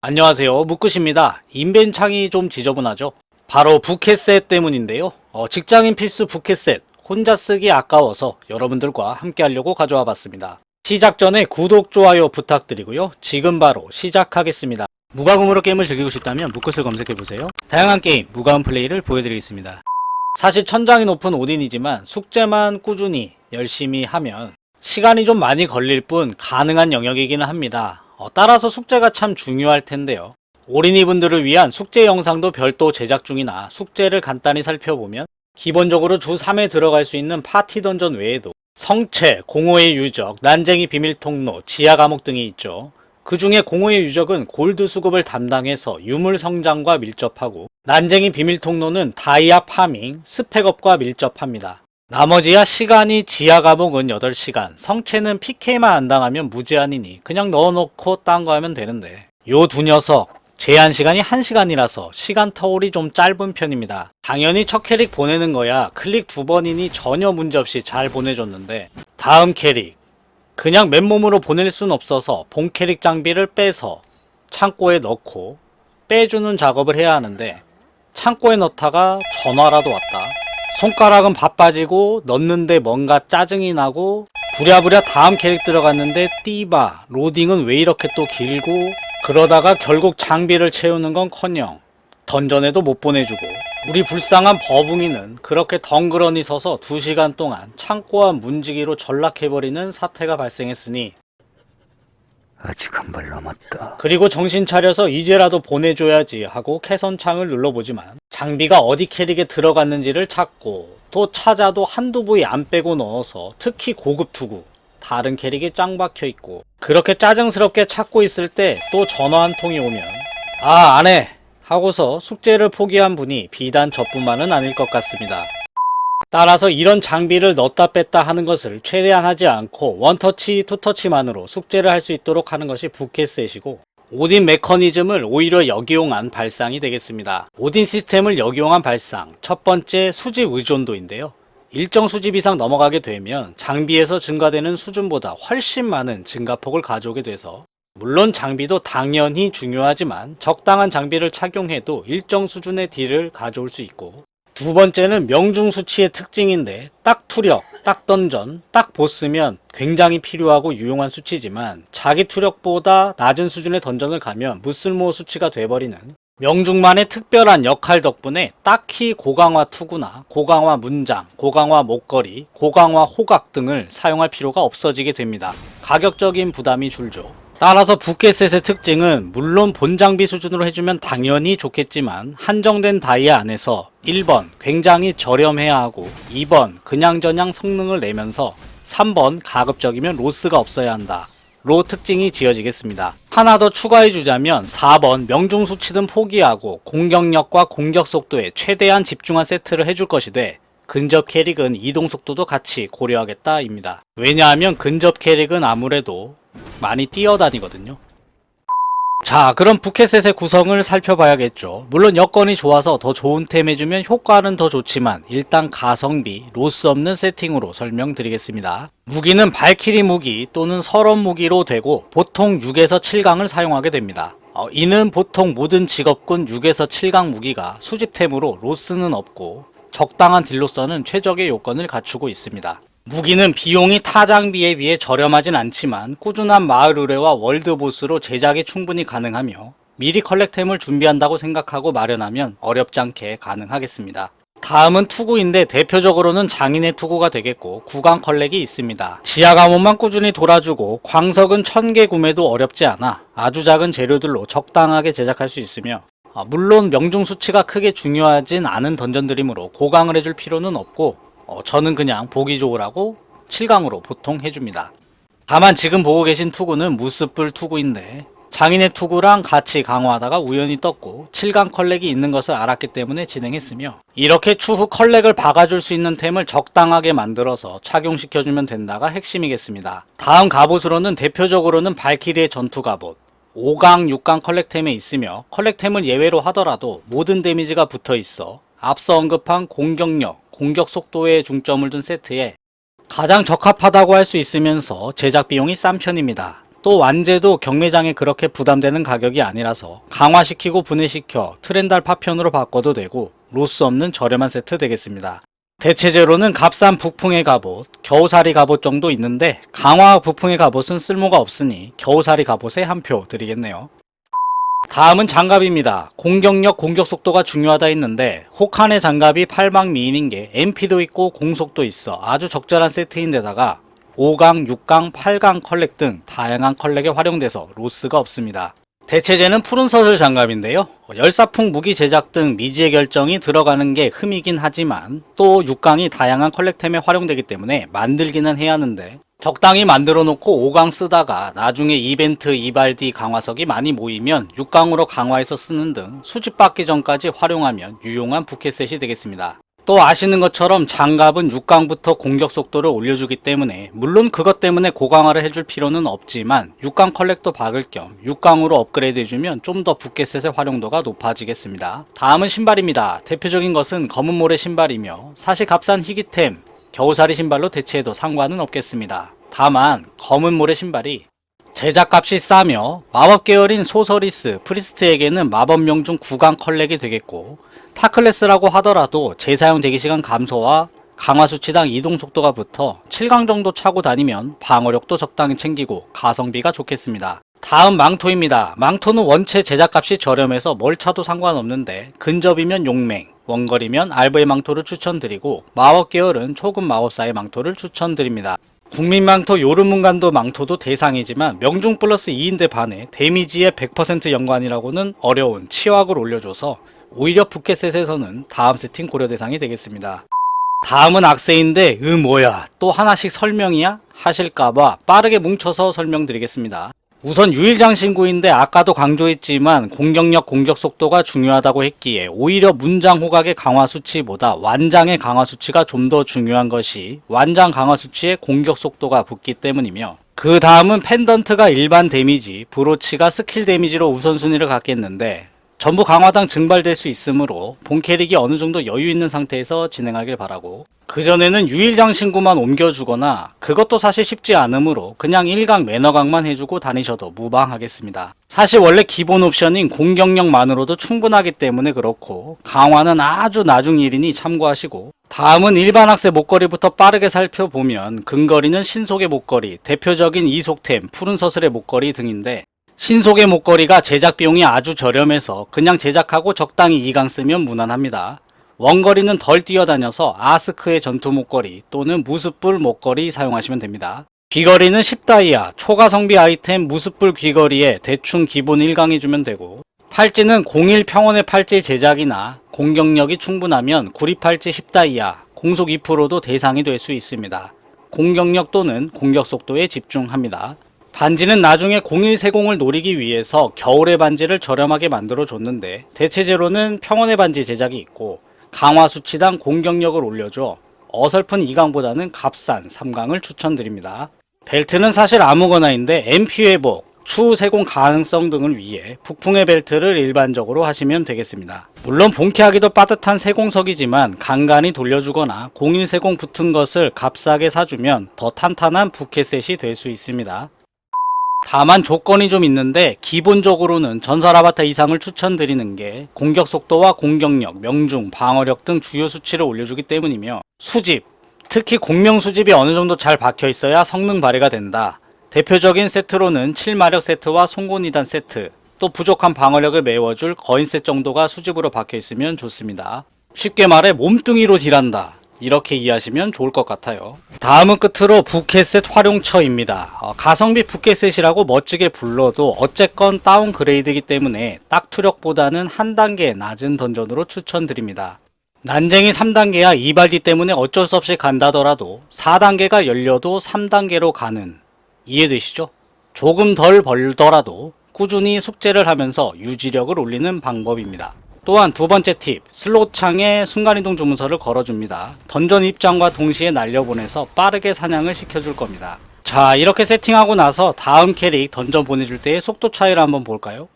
안녕하세요. 묵끝입니다. 인벤창이 좀 지저분하죠? 바로 부캐셋 때문인데요. 어, 직장인 필수 부캐셋. 혼자 쓰기 아까워서 여러분들과 함께 하려고 가져와 봤습니다. 시작 전에 구독 좋아요 부탁드리고요. 지금 바로 시작하겠습니다. 무과금으로 게임을 즐기고 싶다면 묵끝을 검색해보세요. 다양한 게임 무과금 플레이를 보여드리겠습니다. 사실 천장이 높은 오딘이지만 숙제만 꾸준히 열심히 하면 시간이 좀 많이 걸릴 뿐 가능한 영역이기는 합니다. 어, 따라서 숙제가 참 중요할 텐데요. 올인이분들을 위한 숙제 영상도 별도 제작 중이나 숙제를 간단히 살펴보면 기본적으로 주 3회 들어갈 수 있는 파티 던전 외에도 성체, 공허의 유적, 난쟁이 비밀 통로, 지하 감옥 등이 있죠. 그 중에 공허의 유적은 골드 수급을 담당해서 유물 성장과 밀접하고 난쟁이 비밀 통로는 다이아 파밍, 스펙업과 밀접합니다. 나머지야 시간이 지하 감옥은 8시간, 성체는 PK만 안 당하면 무제한이니 그냥 넣어놓고 딴 거 하면 되는데 요 두 녀석 제한 시간이 1시간이라서 시간 터울이 좀 짧은 편입니다. 당연히 첫 캐릭 보내는 거야 클릭 두 번이니 전혀 문제없이 잘 보내줬는데 다음 캐릭 그냥 맨몸으로 보낼 순 없어서 본 캐릭 장비를 빼서 창고에 넣고 빼주는 작업을 해야 하는데 창고에 넣다가 전화라도 왔다. 손가락은 바빠지고 넣는데 뭔가 짜증이 나고 부랴부랴 다음 캐릭 들어갔는데 띠바 로딩은 왜 이렇게 또 길고 그러다가 결국 장비를 채우는 건 커녕 던전에도 못 보내주고 우리 불쌍한 버붕이는 그렇게 덩그러니 서서 2시간 동안 창고와 문지기로 전락해버리는 사태가 발생했으니 아직 한 발 남았다. 그리고 정신 차려서 이제라도 보내줘야지 하고 캐선창을 눌러보지만 장비가 어디 캐릭에 들어갔는지를 찾고 또 찾아도 한두 부위 안 빼고 넣어서 특히 고급 투구 다른 캐릭에 짱 박혀 있고 그렇게 짜증스럽게 찾고 있을 때 또 전화 한 통이 오면 아 안해 하고서 숙제를 포기한 분이 비단 저뿐만은 아닐 것 같습니다. 따라서 이런 장비를 넣었다 뺐다 하는 것을 최대한 하지 않고 원터치, 투터치만으로 숙제를 할 수 있도록 하는 것이 부캐셋이고 오딘 메커니즘을 오히려 역이용한 발상이 되겠습니다. 오딘 시스템을 역이용한 발상 첫 번째 수집 의존도인데요. 일정 수집 이상 넘어가게 되면 장비에서 증가되는 수준보다 훨씬 많은 증가폭을 가져오게 돼서 물론 장비도 당연히 중요하지만 적당한 장비를 착용해도 일정 수준의 딜을 가져올 수 있고 두 번째는 명중 수치의 특징인데 딱 투력, 딱 던전, 딱 보스면 굉장히 필요하고 유용한 수치지만 자기 투력보다 낮은 수준의 던전을 가면 무쓸모 수치가 돼버리는 명중만의 특별한 역할 덕분에 딱히 고강화 투구나 고강화 문장, 고강화 목걸이, 고강화 호각 등을 사용할 필요가 없어지게 됩니다. 가격적인 부담이 줄죠. 따라서 부캐셋의 특징은 물론 본 장비 수준으로 해주면 당연히 좋겠지만 한정된 다이아 안에서 1번 굉장히 저렴해야 하고 2번 그냥저냥 성능을 내면서 3번 가급적이면 로스가 없어야 한다. 로 특징이 지어지겠습니다. 하나 더 추가해 주자면 4번 명중 수치든 포기하고 공격력과 공격 속도에 최대한 집중한 세트를 해줄 것이되 근접 캐릭은 이동 속도도 같이 고려하겠다입니다. 왜냐하면 근접 캐릭은 아무래도 많이 뛰어다니거든요. 자, 그럼 부캐셋의 구성을 살펴봐야겠죠. 물론 여건이 좋아서 더 좋은 템 해주면 효과는 더 좋지만 일단 가성비, 로스 없는 세팅으로 설명드리겠습니다. 무기는 발키리 무기 또는 설원 무기로 되고 보통 6에서 7강을 사용하게 됩니다. 어, 이는 보통 모든 직업군 6에서 7강 무기가 수집템으로 로스는 없고 적당한 딜로서는 최적의 요건을 갖추고 있습니다. 무기는 비용이 타 장비에 비해 저렴하진 않지만 꾸준한 마을 의뢰와 월드보스로 제작이 충분히 가능하며 미리 컬렉템을 준비한다고 생각하고 마련하면 어렵지 않게 가능하겠습니다. 다음은 투구인데 대표적으로는 장인의 투구가 되겠고 구강 컬렉이 있습니다. 지하 감옥만 꾸준히 돌아주고 광석은 1000개 구매도 어렵지 않아 아주 작은 재료들로 적당하게 제작할 수 있으며 아, 물론 명중 수치가 크게 중요하진 않은 던전들이므로 고강을 해줄 필요는 없고 어, 저는 그냥 보기 좋으라고 7강으로 보통 해줍니다. 다만 지금 보고 계신 투구는 무스뿔 투구인데 장인의 투구랑 같이 강화하다가 우연히 떴고 7강 컬렉이 있는 것을 알았기 때문에 진행했으며 이렇게 추후 컬렉을 박아줄 수 있는 템을 적당하게 만들어서 착용시켜주면 된다가 핵심이겠습니다. 다음 갑옷으로는 대표적으로는 발키리의 전투 갑옷 5강, 6강 컬렉템에 있으며 컬렉템을 예외로 하더라도 모든 데미지가 붙어 있어 앞서 언급한 공격력, 공격 속도에 중점을 둔 세트에 가장 적합하다고 할 수 있으면서 제작 비용이 싼 편입니다. 또 완제도 경매장에 그렇게 부담되는 가격이 아니라서 강화시키고 분해시켜 트렌달 파편으로 바꿔도 되고 로스 없는 저렴한 세트 되겠습니다. 대체제로는 값싼 북풍의 갑옷, 겨우살이 갑옷 정도 있는데 강화 북풍의 갑옷은 쓸모가 없으니 겨우살이 갑옷에 한 표 드리겠네요. 다음은 장갑입니다. 공격력, 공격 속도가 중요하다 했는데 혹한의 장갑이 8방 미인인 게 MP도 있고 공속도 있어 아주 적절한 세트인데다가 5강, 6강, 8강 컬렉 등 다양한 컬렉에 활용돼서 로스가 없습니다. 대체제는 푸른 서슬 장갑인데요. 열사풍 무기 제작 등 미지의 결정이 들어가는 게 흠이긴 하지만 또 6강이 다양한 컬렉템에 활용되기 때문에 만들기는 해야 하는데 적당히 만들어 놓고 5강 쓰다가 나중에 이벤트 이발디 강화석이 많이 모이면 6강으로 강화해서 쓰는 등 수집받기 전까지 활용하면 유용한 부캐셋이 되겠습니다. 또 아시는 것처럼 장갑은 6강부터 공격 속도를 올려주기 때문에 물론 그것 때문에 고강화를 해줄 필요는 없지만 6강 컬렉터 박을 겸 6강으로 업그레이드 해주면 좀 더 부캐셋의 활용도가 높아지겠습니다. 다음은 신발입니다. 대표적인 것은 검은 모래 신발이며 사실 값싼 희귀템 겨우살이 신발로 대체해도 상관은 없겠습니다. 다만 검은 모래 신발이 제작값이 싸며 마법 계열인 소서리스, 프리스트에게는 마법 명중 9강 컬렉이 되겠고 타클래스라고 하더라도 재사용 대기시간 감소와 강화 수치당 이동 속도가 붙어 7강 정도 차고 다니면 방어력도 적당히 챙기고 가성비가 좋겠습니다. 다음 망토입니다. 망토는 원체 제작값이 저렴해서 뭘 차도 상관없는데 근접이면 용맹, 원거리면 알브의 망토를 추천드리고 마법 계열은 초급 마법사의 망토를 추천드립니다. 국민망토 요르문간도 망토도 대상이지만 명중 플러스 2인대 반에 데미지의 100% 연관이라고는 어려운 치확을 올려줘서 오히려 부캐셋에서는 다음 세팅 고려 대상이 되겠습니다. 다음은 악세인데 으 뭐야 또 하나씩 설명이야 하실까봐 빠르게 뭉쳐서 설명드리겠습니다. 우선 유일장 신구인데 아까도 강조했지만 공격력 공격 속도가 중요하다고 했기에 오히려 문장 호각의 강화 수치보다 완장의 강화 수치가 좀 더 중요한 것이 완장 강화 수치에 공격 속도가 붙기 때문이며 그 다음은 펜던트가 일반 데미지, 브로치가 스킬 데미지로 우선순위를 갖겠는데 전부 강화당 증발될 수 있으므로 본 캐릭이 어느 정도 여유 있는 상태에서 진행하길 바라고 그전에는 유일장 신구만 옮겨주거나 그것도 사실 쉽지 않으므로 그냥 1강 매너강만 해주고 다니셔도 무방하겠습니다. 사실 원래 기본 옵션인 공격력만으로도 충분하기 때문에 그렇고 강화는 아주 나중 일이니 참고하시고 다음은 일반 학생 목걸이부터 빠르게 살펴보면 근거리는 신속의 목걸이, 대표적인 이속템, 푸른 서슬의 목걸이 등인데 신속의 목걸이가 제작 비용이 아주 저렴해서 그냥 제작하고 적당히 2강 쓰면 무난합니다. 원거리는 덜 뛰어다녀서 아스크의 전투 목걸이 또는 무스불 목걸이 사용하시면 됩니다. 귀걸이는 10다이아, 초가 성비 아이템 무스불 귀걸이에 대충 기본 1강 해주면 되고 팔찌는 01 평원의 팔찌 제작이나 공격력이 충분하면 구리 팔찌 10다이아, 공속 2%도 대상이 될 수 있습니다. 공격력 또는 공격 속도에 집중합니다. 반지는 나중에 01세공을 노리기 위해서 겨울의 반지를 저렴하게 만들어 줬는데 대체제로는 평원의 반지 제작이 있고 강화 수치당 공격력을 올려줘 어설픈 2강보다는 값싼 3강을 추천드립니다. 벨트는 사실 아무거나인데 MP 회복, 추후 세공 가능성 등을 위해 북풍의 벨트를 일반적으로 하시면 되겠습니다. 물론 본캐하기도 빠듯한 세공석이지만 간간히 돌려주거나 01세공 붙은 것을 값싸게 사주면 더 탄탄한 부캐셋이 될 수 있습니다. 다만 조건이 좀 있는데 기본적으로는 전설 아바타 이상을 추천드리는 게 공격 속도와 공격력, 명중, 방어력 등 주요 수치를 올려주기 때문이며 수집, 특히 공명 수집이 어느 정도 잘 박혀 있어야 성능 발휘가 된다. 대표적인 세트로는 7마력 세트와 송곳 2단 세트, 또 부족한 방어력을 메워줄 거인셋 정도가 수집으로 박혀 있으면 좋습니다. 쉽게 말해 몸뚱이로 딜한다. 이렇게 이해하시면 좋을 것 같아요. 다음은 끝으로 부캐셋 활용처입니다. 어, 가성비 부캐셋이라고 멋지게 불러도 어쨌건 다운그레이드이기 때문에 딱 투력보다는 한 단계 낮은 던전으로 추천드립니다. 난쟁이 3단계야 이발디 때문에 어쩔 수 없이 간다더라도 4단계가 열려도 3단계로 가는 이해되시죠? 조금 덜 벌더라도 꾸준히 숙제를 하면서 유지력을 올리는 방법입니다. 또한 두 번째 팁, 슬롯 창에 순간이동 주문서를 걸어줍니다. 던전 입장과 동시에 날려보내서 빠르게 사냥을 시켜줄 겁니다. 자, 이렇게 세팅하고 나서 다음 캐릭 던전 보내줄 때의 속도 차이를 한번 볼까요?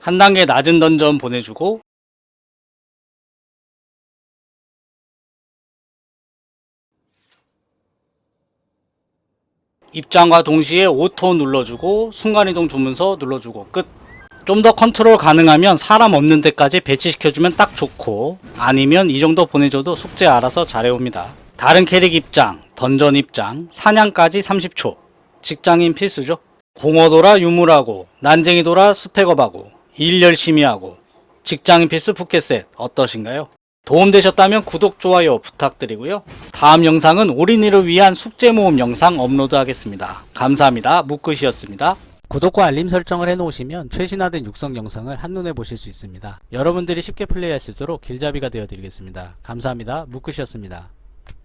한 단계 낮은 던전 보내주고 입장과 동시에 오토 눌러주고 순간이동 주문서 눌러주고 끝. 좀 더 컨트롤 가능하면 사람 없는 데까지 배치시켜주면 딱 좋고 아니면 이 정도 보내줘도 숙제 알아서 잘해옵니다. 다른 캐릭 입장, 던전 입장, 사냥까지 30초. 직장인 필수죠. 공허도라 유물하고 난쟁이도라 스펙업하고 일 열심히 하고 직장인 필수 부캐셋 어떠신가요? 도움되셨다면 구독, 좋아요 부탁드리고요. 다음 영상은 올인이를 위한 숙제 모음 영상 업로드하겠습니다. 감사합니다. 무끝이었습니다. 구독과 알림 설정을 해놓으시면 최신화된 육성 영상을 한눈에 보실 수 있습니다. 여러분들이 쉽게 플레이할 수 있도록 길잡이가 되어드리겠습니다. 감사합니다. 무끝이었습니다.